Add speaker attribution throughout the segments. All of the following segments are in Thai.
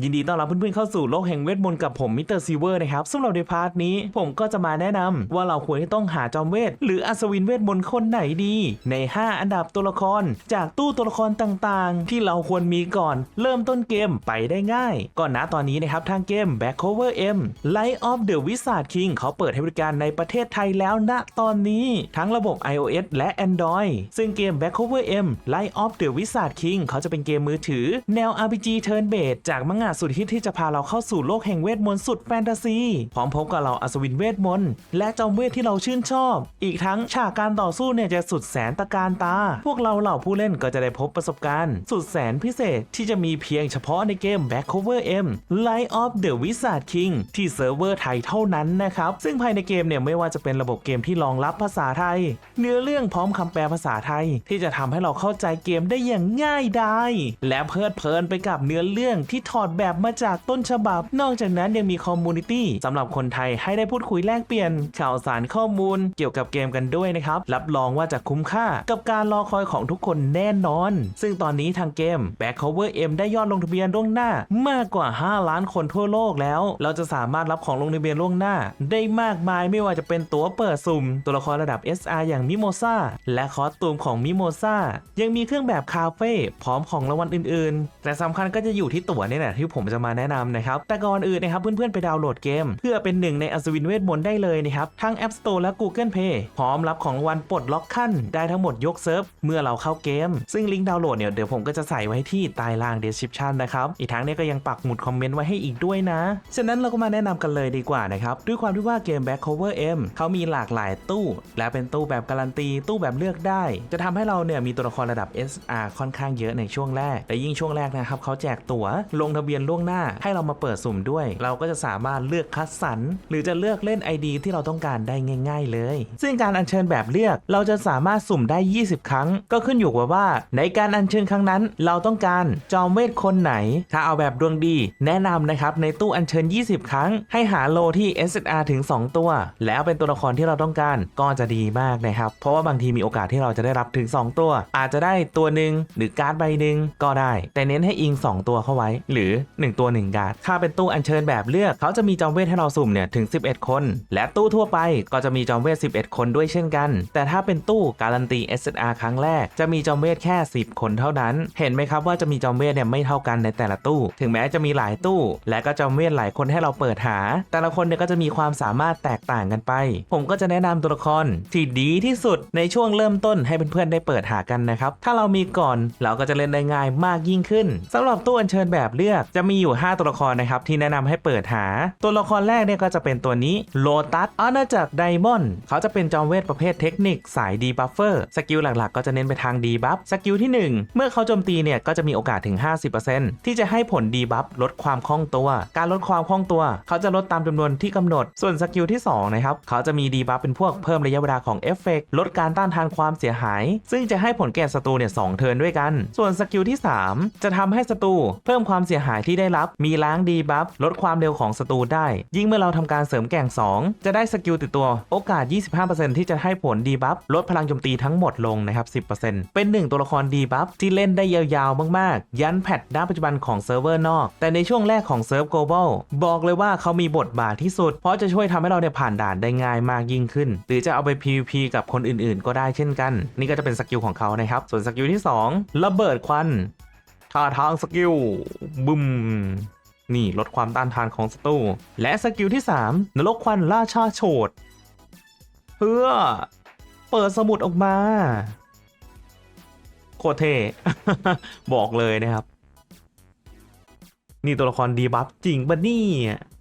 Speaker 1: ยินดีต้อนรับเพื่อนๆเข้าสู่โลกแห่งเวทมนต์กับผมมิสเตอร์ซีเวอร์นะครับสำหรับในพาร์ทนี้ผมก็จะมาแนะนำว่าเราควรที่ต้องหาจอมเวท หรืออัศวินเวทมนต์คนไหนดี ใน 5 อันดับตัวละคร จากตู้ตัวละครต่างๆ ที่เราควรมีก่อนเริ่มต้นเกมไปได้ง่ายก่อนหน้าตอนนี้นะครับทางเกม Back Cover M Light of the Wizard King เขาเปิดให้บริการในประเทศไทยแล้วณตอนนี้ ทั้งระบบ iOS และ Android ซึ่งเกม Back Cover M Light of the Wizard King เขาจะเป็นเกมมือถือ แนว RPG Turn Based จากมังงะสุดฮิตที่จะพาเราเข้าสู่โลกแห่งเวทมนต์สุดแฟนตาซี พร้อมพบกับเราอัศวินเวทมนต์และจอมเวทที่เราชื่นชอบ อีกทั้งฉากการต่อสู้เนี่ยจะสุดแสนตะการตา พวกเราเหล่าผู้เล่นก็จะได้พบประสบการณ์ สุดแสนพิเศษที่จะมีเพียงเฉพาะในเกม Back Cover M Light of the Wizard King ที่เซิร์ฟเวอร์ไทยเท่านั้นนะครับ ซึ่งภายในเกมเนี่ยไม่ว่าจะเป็นระบบเกมที่รองรับภาษาไทย เนื้อเรื่องพร้อมคำแปลภาษาไทย ที่จะทำให้เราเข้าใจเกมได้อย่างง่ายดายและเพลิดเพลินไปกับเนื้อเรื่องที่ถอดแบบมาจากต้นฉบับ นอกจากนั้นยังมีคอมมูนิตี้สำหรับคนไทยให้ได้พูดคุยแลกเปลี่ยน ข่าวสารข้อมูลเกี่ยวกับเกมกันด้วยนะครับ รับรองว่าจะคุ้มค่ากับการรอคอยของทุกคนแน่นอน ซึ่งตอนนี้ทางเกม Back Cover M ได้ยอดลงทะเบียนล่วงหน้ามากกว่า 5 ล้านคนทั่วโลกแล้ว เราจะสามารถรับของลงทะเบียนล่วงหน้า ได้มากมายไม่ว่าจะเป็นตั๋วเปิดสุ่ม ตัวละครระดับ SR อย่างมิโมซาและคอสตูมของมิโมซายังมีเครื่องแบบคาเฟ่พร้อมของรางวัลอื่นๆ แต่สำคัญก็จะอยู่ที่ตั๋วนี่แหละที่ผมจะมาแนะนำนะครับ แต่ก่อนอื่นนะครับเพื่อนๆไปดาวน์โหลดเกม เพื่อเป็นหนึ่งในอัศวินเวทมนต์ได้เลยนะครับทั้ง App Store และ Google Play พร้อมรับของรางวัลปลดล็อกขั้น ได้ทั้งหมดยกเซิร์ฟเมื่อเราเข้าเกม ซึ่งลิงก์ดาวน์โหลดเนี่ยเดี๋ยวผมก็จะใส่ไว้ที่ใต้ล่าง description นะครับอีกทั้งเนี่ยก็ยังปักหมุดคอมเมนต์ไว้ให้อีกด้วยนะฉะนั้นเราก็มาแนะนำกันเลยดีกว่านะครับด้วยความที่ว่าเกม Back Cover M เขามีหลากหลายตู้ และเป็นตู้แบบการันตีตู้แบบเลือกได้ จะทำให้เราเนี่ยมีตัวละครระดับ SR ค่อนข้างเยอะในช่วงแรก แต่ยิ่งช่วงแรกนะครับเขาแจกตั๋วลงทะเบียนียนล่วงหน้า ให้เรามาเปิดสุ่มด้วย เราก็จะสามารถเลือกคัดสรรหรือจะเลือกเล่น ID ที่เราต้องการได้ง่าย ๆ เลย ซึ่งการอัญเชิญแบบเลือกเราจะสามารถสุ่มได้ 20 ครั้ง ก็ขึ้นอยู่กับว่า ในการอัญเชิญครั้งนั้น เราต้องการจอมเวทคนไหน ถ้าเอาแบบดวงดี แนะนำนะครับในตู้อัญเชิญ 20 ครั้ง ให้หาโลที่ SSR ถึง 2 ตัว แล้วเป็นตัวละครที่เราต้องการก็จะดีมากนะครับ เพราะว่าบางทีมีโอกาสที่เราจะได้รับถึง 2 ตัว อาจจะได้ตัวหนึ่งหรือการ์ดใบหนึ่งก็ได้ แต่เน้นให้อิง 2 ตัวเข้าไว้ หรือ1 ตัว 1 การ์ดถ้าเป็นตู้อัญเชิญแบบเลือก เขาจะมีจอมเวทให้เราสุ่มเนี่ยถึง 11 คน และตู้ทั่วไปก็จะมีจอมเวท 11 คนด้วยเช่นกัน แต่ถ้าเป็นตู้การันตี SSR ครั้งแรก จะมีจอมเวทแค่ 10 คนเท่านั้น เห็นไหมครับว่าจะมีจอมเวทเนี่ยไม่เท่ากันในแต่ละตู้ ถึงแม้จะมีหลายตู้ และก็จอมเวทหลายคนให้เราเปิดหา แต่ละคนเนี่ยก็จะมีความสามารถแตกต่างกันไป ผมก็จะแนะนำตัวละครที่ดีที่สุดในช่วงเริ่มต้นให้เพื่อนๆได้เปิดหากันนะครับ ถ้าเรามีก่อนเราก็จะเล่นได้ง่ายมากยิ่งขึ้นสำหรับตู้อัญเชิญแบบเลือกจะมีอยู่ 5 ตัวละครนะครับที่แนะนำให้เปิดหา ตัวละครแรกเนี่ยก็จะเป็นตัวนี้โลตัสอาณาจักรไดมอนด์เขาจะเป็นจอมเวทประเภทเทคนิคสายดีบัฟเฟอร์สกิลหลักๆ ก็จะเน้นไปทางดีบัฟสกิลที่ 1 เมื่อเขาโจมตีเนี่ยก็จะมีโอกาสถึง 50%ที่จะให้ผลดีบัฟลดความคล่องตัว การลดความคล่องตัว เขาจะลดตามจำนวนที่กำหนด ส่วนสกิลที่2นะครับเขาจะมีดีบัฟเป็นพวกเพิ่มระยะเวลาของเอฟเฟกลดการต้านทานความเสียหาย ซึ่งจะให้ผลแก่ศัตรูเนี่ยสองเทิร์นด้วยกัน ส่วนสกิลที่ 3 จะทำให้ศัตรูเพิ่มความเสียหายที่ได้รับมีล้างดีบัฟลดความเร็วของศัตรูได้ ยิ่งเมื่อเราทำการเสริมแก่ง 2 จะได้สกิลติดตัวโอกาส 25%ที่จะให้ผลดีบัฟลดพลังโจมตีทั้งหมดลงนะครับ 10%เป็นหนึ่งตัวละครดีบัฟที่เล่นได้ยาวๆ มากๆ ยันแพทด้านปัจจุบันของเซิร์ฟเวอร์นอก แต่ในช่วงแรกของเซิร์ฟ global บอกเลยว่าเขามีบทบาทที่สุด เพราะจะช่วยทำให้เราเนี่ยผ่านด่านได้ง่ายมากยิ่งขึ้น หรือจะเอาไป PVP กับคนอื่นๆ ก็ได้เช่นกัน นี่ก็จะเป็นสกิลของเขานะครับส่วนสกิลที่ 2 ระเบิดควัน ท่าทางสกิลบึมนี่ลดความต้านทานของศัตรูและสกิลที่ 3 นรกควันราชาโฉดเพื่อเปิดสมุดออกมา โคตรเท่ บอกเลยนะครับ นี่ตัวละครดีบัฟจริงปะนี่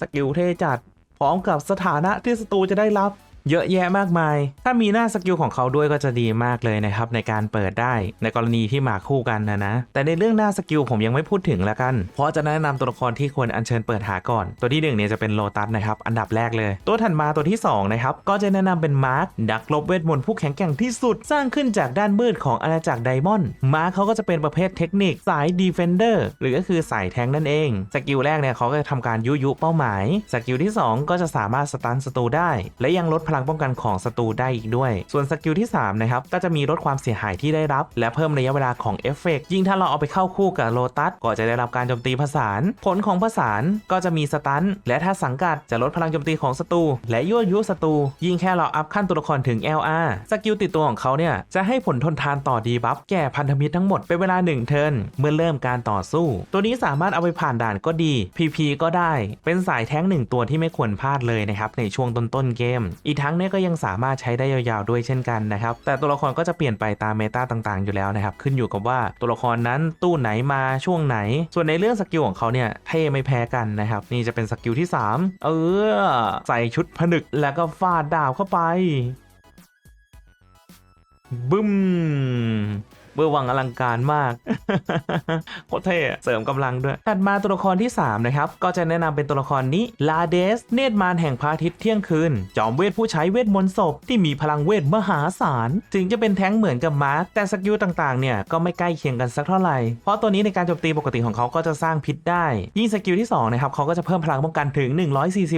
Speaker 1: สกิลเท่จัด พร้อมกับสถานะที่ศัตรูจะได้รับ เยอะแยะมากมาย ถ้ามีหน้าสกิลของเขาด้วยก็จะดีมากเลยนะครับในการเปิดได้ในกรณีที่มาคู่กันนะนะ แต่ในเรื่องหน้าสกิลผมยังไม่พูดถึงแล้วกัน เพราะจะแนะนำตัวละครที่ควรอัญเชิญเปิดหาก่อน ตัวที่หนึ่งเนี่ยจะเป็นโลตัสนะครับอันดับแรกเลย ตัวถัดมาตัวที่สองนะครับก็จะแนะนำเป็นมาร์คดักลบเวทมนต์ผู้แข็งแกร่งที่สุดสร้างขึ้นจากด้านมืดของอาณาจักรไดมอนด์มาร์คเขาก็จะเป็นประเภทเทคนิคสายดีเฟนเดอร์หรือก็คือสายแทงนั่นเองสกิลแรกเนี่ยเขาก็จะทำการยุยุเป้าหมายสกิลที่สองก็จะสามารถสตันศัตรูได้ และยังลดพลังลังป้องกันของศัตรูได้อีกด้วย ส่วนสกิลที่3นะครับก็จะมีลดความเสียหายที่ได้รับ และเพิ่มระยะเวลาของเอฟเฟกต์ยิ่งถ้าเราเอาไปเข้าคู่กับโลตัสก็จะได้รับการโจมตีผสาน ผลของผสานก็จะมีสตันและถ้าสังกัดจะลดพลังโจมตีของศัตรูและยั่วยุศัตรูยิ่งแค่เราอัพขั้นตัวละครถึง LR สกิลติดตัวของเขาเนี่ยจะให้ผลทนทานต่อดีบัฟแก่พันธมิตรทั้งหมดเป็นเวลา1เทิร์นเมื่อเริ่มการต่อสู้ ตัวนี้สามารถเอาไปผ่านด่านก็ดี PP ก็ได้ เป็นสายแท้งหนึ่งตัวที่ไม่ควรพลาดเลยนะครับในช่วงต้นๆเกมอีกทั้งเนี่ยก็ยังสามารถใช้ได้ยาวๆด้วยเช่นกันนะครับ แต่ตัวละครก็จะเปลี่ยนไปตามเมตาต่างๆ อยู่แล้วนะครับ ขึ้นอยู่กับว่าตัวละครนั้นตู้ไหนมาช่วงไหน ส่วนในเรื่องสกิลของเขาเนี่ยเท่ไม่แพ้กันนะครับ นี่จะเป็นสกิลที่ 3 เออ ใส่ชุดผนึกแล้วก็ฟาดดาบเข้าไปบึ้ม เบอร์วังอลังการมาก โคตรเท่เสริมกำลังด้วย ถัดมาตัวละครที่ 3 นะครับ ก็จะแนะนำเป็นตัวละครนี้ ลาเดส เนตรมารแห่งพระอาทิตย์เที่ยงคืน จอมเวทผู้ใช้เวทมนต์ศพที่มีพลังเวทมหาศาล ถึงจะเป็นแท้งเหมือนกับมาร์แต่สกิลต่างๆ เนี่ย ก็ไม่ใกล้เคียงกันสักเท่าไหร่ เพราะตัวนี้ในการโจมตีปกติของเขาก็จะสร้างพิษได้ ยิ่งสกิลที่2นะครับเขาก็จะเพิ่มพลังป้องกันถึง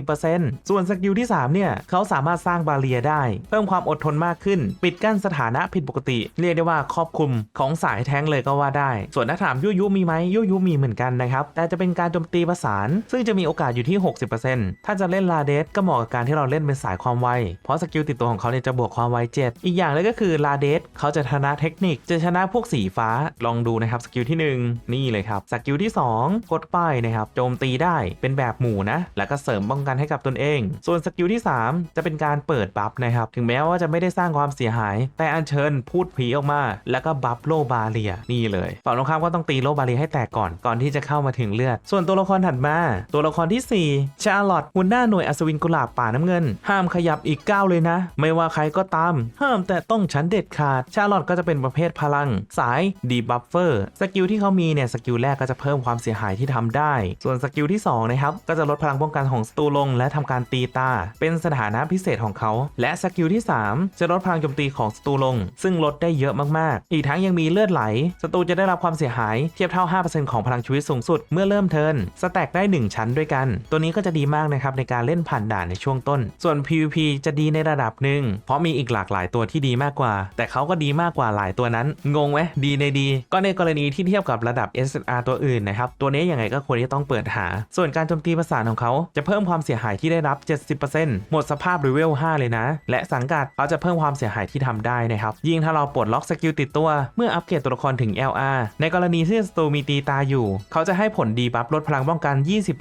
Speaker 1: 140%ส่วนสกิลที่3เนี่ยเขาสามารถสร้างบาเรียได้ เพิ่มความอดทนมากขึ้น ปิดกั้นสถานะผิดปกติ เรียกได้ว่าครอบคลุมของสายแท้งเลยก็ว่าได้ ส่วนถ้าถามยุยุมีไหมยุยุมีเหมือนกันนะครับ แต่จะเป็นการโจมตีประสาน ซึ่งจะมีโอกาสอยู่ที่ 60%ถ้าจะเล่นลาเดสก็เหมาะกับการที่เราเล่นเป็นสายความไว เพราะสกิลติดตัวของเขาเนี่ยจะบวกความไว7อีกอย่างเลยก็คือลาเดสเขาจะชนะเทคนิค จะชนะพวกสีฟ้า ลองดูนะครับสกิลที่ 1 นี่เลยครับ สกิลที่ 2 กดป้ายนะครับ โจมตีได้ เป็นแบบหมู่นะ แล้วก็เสริมป้องกันให้กับตนเอง ส่วนสกิลที่ 3 จะเป็นการเปิดบัฟนะครับ ถึงแม้ว่าจะไม่ได้สร้างความเสียหาย แต่อัญเชิญพูดผีออกมา แล้วก็บัฟโลบาเรียนี่เลยฝั่งตรงข้ามก็ต้องตีโลบาเรียให้แตกก่อนก่อนที่จะเข้ามาถึงเลือด ส่วนตัวละครถัดมา ตัวละครที่ 4 ชาร์ลอตหัวหน้าหน่วยอัศวินกุหลาบป่าน้ำเงิน ห้ามขยับอีกก้าวเลยนะ ไม่ว่าใครก็ตาม ห้ามแต่ต้องฉันเด็ดขาด ชาร์ลอตก็จะเป็นประเภทพลัง สายดีบัฟเฟอร์สกิลที่เขามีเนี่ยสกิลแรกก็จะเพิ่มความเสียหายที่ทำได้ ส่วนสกิลที่2นะครับก็จะลดพลังป้องกันของศัตรูลง และทำการตีตา เป็นสถานะพิเศษของเขา และสกิลที่ 3 จะลดพลังโจมตีของศัตรูลง ซึ่งลดได้เยอะมากๆ อีกทั้งยังังมีเลือดไหลศัตรูจะได้รับความเสียหายเทียบเท่า 5%ของพลังชีวิตสูงสุด เมื่อเริ่มเทิร์นสแต็กได้ 1 ชั้นด้วยกัน ตัวนี้ก็จะดีมากนะครับในการเล่นผ่านด่านในช่วงต้น ส่วน PVP จะดีในระดับหนึ่งเพราะมีอีกหลากหลายตัวที่ดีมากกว่า แต่เขาก็ดีมากกว่าหลายตัวนั้น งงไหมดีในดี ก็ในกรณีที่เทียบกับระดับ SR ตัวอื่นนะครับตัวนี้ยังไงก็ควรที่ต้องเปิดหา ส่วนการโจมตีประสานของเขาจะเพิ่มความเสียหายที่ได้รับ 70%หมดสภาพรีเวล5เลยนะ และสังกัดเขาจะเพิ่มความเสียหายที่ทำได้นะครับยิ่งถ้าเราปลดล็อกสกิลติดตัวเมื่ออัปเกรดตัวละครถึง LR ในกรณีที่ศัตรูมีตีตาอยู่ เขาจะให้ผลดีบัฟลดพลังป้องกัน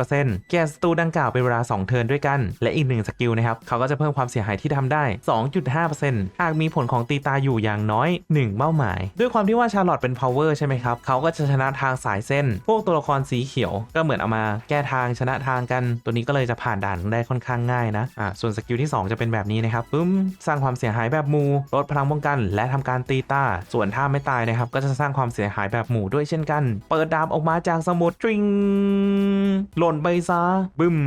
Speaker 1: 20%แก่ศัตรูดังกล่าวเป็นเวลา 2 เทิร์นด้วยกัน และอีกหนึ่งสกิลนะครับ เขาก็จะเพิ่มความเสียหายที่ทำได้ 2.5%หากมีผลของตีตาอยู่อย่างน้อย 1 เป้าหมาย ด้วยความที่ว่าชาร์ลอตเป็น power ใช่ไหมครับ เขาก็จะชนะทางสายเส้น พวกตัวละครสีเขียว ก็เหมือนเอามาแก้ทางชนะทางกัน ตัวนี้ก็เลยจะผ่านด่านได้ค่อนข้างง่ายนะอ่าส่วนสกิลที่ 2 จะเป็นแบบนี้นะครับปึ้มสร้างความเสียหายแบบมูลดพลังป้องกัน และทำการตีตาส่วนถ้าไม่ตายนะครับ ก็จะสร้างความเสียหายแบบหมู่ด้วยเช่นกัน เปิดดาบออกมาจากสมุดทริง หล่นไปซะ บึ้ม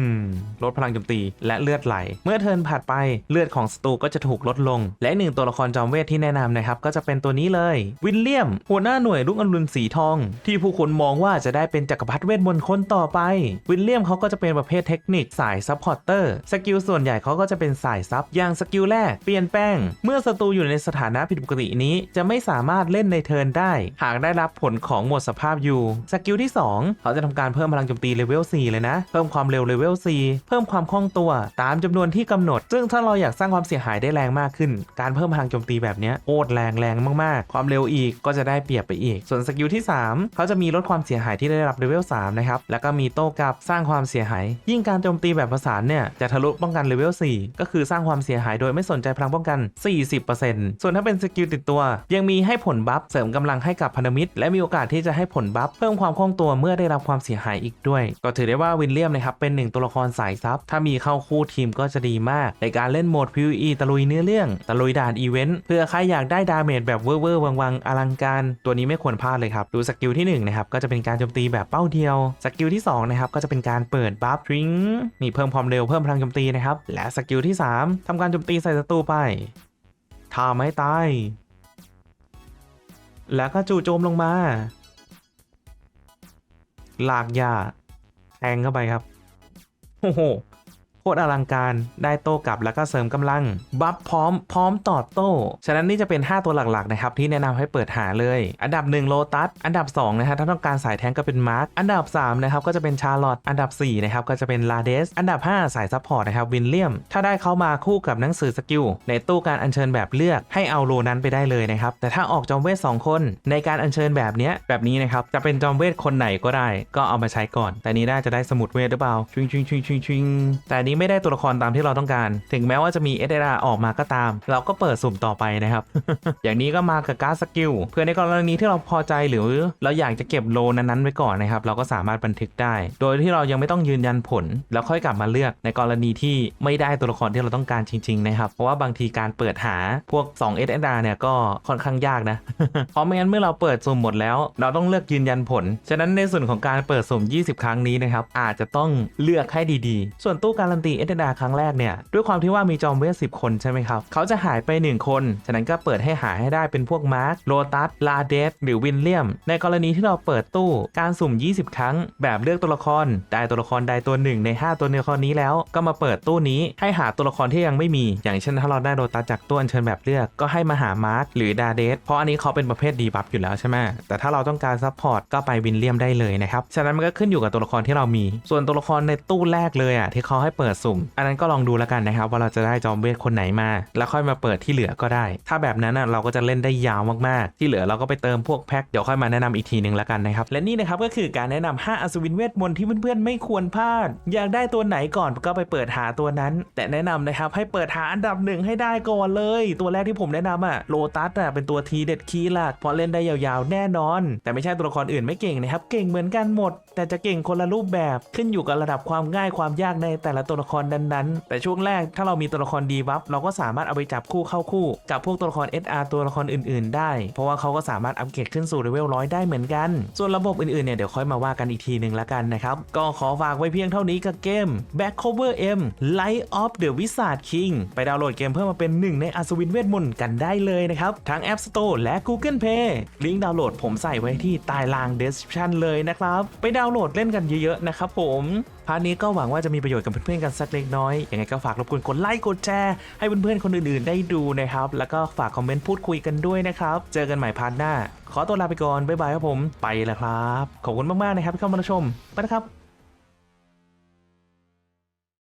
Speaker 1: ลดพลังโจมตี และเลือดไหล เมื่อเทินผ่านไป เลือดของศัตรูก็จะถูกลดลง และหนึ่งตัวละครจอมเวทที่แนะนำนะครับ ก็จะเป็นตัวนี้เลย วิลเลียม หัวหน้าหน่วยรุ่งอรุณสีทอง ที่ผู้คนมองว่าจะได้เป็นจักรพรรดิเวทมนต์คนต่อไป วิลเลียมเขาก็จะเป็นประเภทเทคนิคสายซัพพอร์เตอร์ สกิลส่วนใหญ่เขาก็จะเป็นสายซับ อย่างสกิลแรก เปลี่ยนแป้ง เมื่อศัตรูอยู่ในสถานะผิดปกตินี้ จะไม่สามารถเล่นในเทิร์นได้ หากได้รับผลของหมดสภาพอยู่สกิลที่ 2 เขาจะทำการเพิ่มพลังโจมตีเลเวล4เลยนะ เพิ่มความเร็วเลเวล4เพิ่มความคล่องตัวตามจำนวนที่กำหนด ซึ่งถ้าเราอยากสร้างความเสียหายได้แรงมากขึ้น การเพิ่มพลังโจมตีแบบนี้โคตรแรงแรงมากๆ ความเร็วอีกก็จะได้เปรียบไปอีก ส่วนสกิลที่ 3 เขาจะมีลดความเสียหายที่ได้รับเลเวล3นะครับแล้วก็มีโต้กลับสร้างความเสียหาย ยิ่งการโจมตีแบบประสานเนี่ยจะทะลุป้องกันเลเวล4ก็คือสร้างความเสียหายโดยไม่สนใจพลังป้องกัน 40%ส่วนถ้าเป็นสกิลติดตัว ยังมีให้ผลบัฟเสริมกำลังให้กับพันธมิตร และมีโอกาสที่จะให้ผลบัฟเพิ่มความคล่องตัวเมื่อได้รับความเสียหายอีกด้วย ก็ถือได้ว่าวินเลียมนะครับเป็นหนึ่งตัวละครสายซับถ้ามีเข้าคู่ทีมก็จะดีมาก ในการเล่นโหมด PVE ตะลุยเนื้อเรื่อง ตะลุยด่านอีเวนต์เพื่อใครอยากได้ดาเมจแบบเวอร์เวอร์วังๆอลังการตัวนี้ไม่ควรพลาดเลยครับดูสกิลที่1นะครับก็จะเป็นการโจมตีแบบเป้าเดียวสกิลที่2นะครับก็จะเป็นการเปิดบัฟทริงนี่เพิ่มความเร็วเพิ่มพลังโจมตีนะครับและสกิลที่ 3ทำการโจมตีใส่ศัตรูไปถ้าไม่ตาย แล้วก็จู่โจมลงมาลากยาแทงเข้าไปครับ โอ้โห โคตรอลังการได้โต้กลับแล้วก็เสริมกำลัง บัฟพร้อมพร้อมตอบโต้ ฉะนั้นนี่จะเป็น 5 ตัวหลักๆนะครับที่แนะนำให้เปิดหาเลย อันดับ 1 โลตัส อันดับ2นะฮะถ้าต้องการสายแทงก็เป็นมาร์ค อันดับ3นะครับก็จะเป็นชาร์ลอตอันดับ4นะครับก็จะเป็นลาเดส อันดับ 5 สายซัพพอร์ตนะครับวินเลียม ถ้าได้เข้ามาคู่กับหนังสือสกิลในตู้การอัญเชิญแบบเลือกให้เอาโลนั้นไปได้เลยนะครับ แต่ถ้าออกจอมเวทสองคนในการอัญเชิญแบบเนี้ยแบบนี้นะครับจะเป็นจอมเวทคนไหนก็ได้ ก็เอามาใช้ก่อน แต่นี้น่าจะได้สมุดเวทหรือเปล่าชิงชิงชิงชิงชิงแต่นี้ไม่ได้ตัวละครตามที่เราต้องการ ถึงแม้ว่าจะมีเอเดราออกมาก็ตาม เราก็เปิดสุ่มต่อไปนะครับ อย่างนี้ก็มากับการ์ดสกิลเพื่อในกรณีที่เราพอใจหรือเราอยากจะเก็บโลนั้นๆไว้ก่อนนะครับเราก็สามารถบันทึกได้ โดยที่เรายังไม่ต้องยืนยันผล แล้วค่อยกลับมาเลือกในกรณีที่ไม่ได้ตัวละครที่เราต้องการจริงๆนะครับเพราะว่าบางทีการเปิดหาพวก 2 s s r เนี่ยก็ค่อนข้างยากนะเพราะไม่งั้นเมื่อเราเปิดสุ่มหมดแล้ว เราต้องเลือกยืนยันผล ฉะนั้นในส่วนของการเปิดสุ่ม 20 ครั้งนี้นะครับอาจจะต้องเลือกให้ดีๆ ส่วนตู้การันตีเอเดาครั้งแรกเนี่ยด้วยความที่ว่ามีจอมเวท10คนใช่ไหมครับ เขาจะหายไป 1 คน ฉะนั้นก็เปิดให้หาให้ได้เป็นพวกมาร์คโลตัส ลาเดสหรือวินเลียม ในกรณีที่เราเปิดตู้การสุ่ม 20 ครั้ง แบบเลือกตัวละคร ได้ตัวละครใดตัวหนึ่งใน 5 ตัวละครนี้แล้ว ก็มาเปิดตู้นี้ให้หาตัวละครที่ยังไม่มี อย่างเช่นถ้าเราได้โลตัสจากตู้อัญเชิญแบบเลือกก็ให้มาหามาร์คหรือดาเดสเพราะอันนี้เขาเป็นประเภทดีบัฟอยู่แล้วใช่ไหมแต่ถ้าเราต้องการซัพพอร์ตก็ไปวินเลียมได้เลยนะครับฉะนั้นมันก็ขึ้นอยู่กับตัวละครที่เรามี ส่วนตัวละครในตู้แรกเลยอะที่เขาให้เปิดสุ่ม อันนั้นก็ลองดูแล้วกันนะครับว่าเราจะได้จอมเวทคนไหนมา แล้วค่อยมาเปิดที่เหลือก็ได้ ถ้าแบบนั้นอะเราก็จะเล่นได้ยาวมากๆ ที่เหลือเราก็ไปเติมพวกแพ็คเดี๋ยวค่อยมาแนะนำอีกทีหนึ่งแล้วกันนะครับ และนี่นะครับก็คือการแนะนำ5อัศวินเวทมนต์ที่เพื่อนๆไม่ควรพลาด อยากได้ตัวไหนก่อนก็ไปเปิดหาตัวนั้น แต่แนะนำนะครับให้เปิดหาอันดับหนึ่งให้ได้ก่อนเลย ตัวแรกที่ผมแนะนำอะโลตัสอะเป็นตัวทีเด็ดคีย์หลักเพราะเล่นได้ยาวๆแน่นอน แต่ไม่ใช่ตัวละครอื่นไม่เก่งนะครับ เก่งเหมือนกันหมด แต่จะเก่งคนละรูปแบบขึ้นอยู่กับระดับความง่ายความยากในแต่ละตัวละครนั้นๆ แต่ช่วงแรกถ้าเรามีตัวละครดีบัฟเราก็สามารถเอาไปจับคู่เข้าคู่ กับพวกตัวละคร SR ตัวละครอื่นๆ ได้ เพราะว่าเขาก็สามารถอัปเกรดขึ้นสู่เลเวลร้อยได้เหมือนกัน ส่วนระบบอื่นๆเนี่ยเดี๋ยวค่อยมาว่ากันอีกทีหนึ่งละกันนะครับ ก็ขอฝากไว้เพียงเท่านี้กับเกม Back Cover M Light of the Wizard King ไปดาวน์โหลดเกมเพื่อมาเป็นหนึ่งในอัศวินเวทมนต์กันได้เลยนะครับทั้ง App Store และ Google Play ลิงก์ดาวน์โหลดผมใส่ไว้ที่ใต้ล่าง description เลยนะครับ ไปดาวน์โหลดเล่นกันเยอะๆนะครับผมาร์ทนี้ก็หวังว่าจะมีประโยชน์กับเพื่อนๆกันสักเล็กน้อย ยังไงก็ฝากรบกวนกดไลค์กดแชร์ให้เพื่อนๆคนอื่นๆ ได้ดูนะครับ แล้วก็ฝากคอมเมนต์พูดคุยกันด้วยนะครับ เจอกันใหม่พาร์ทหน้า ขอตัวลาไปก่อน บ๊ายบายครับผม ไปแล้วครับ ขอบคุณมากๆนะครับที่เข้ามาชม ไปนะครับ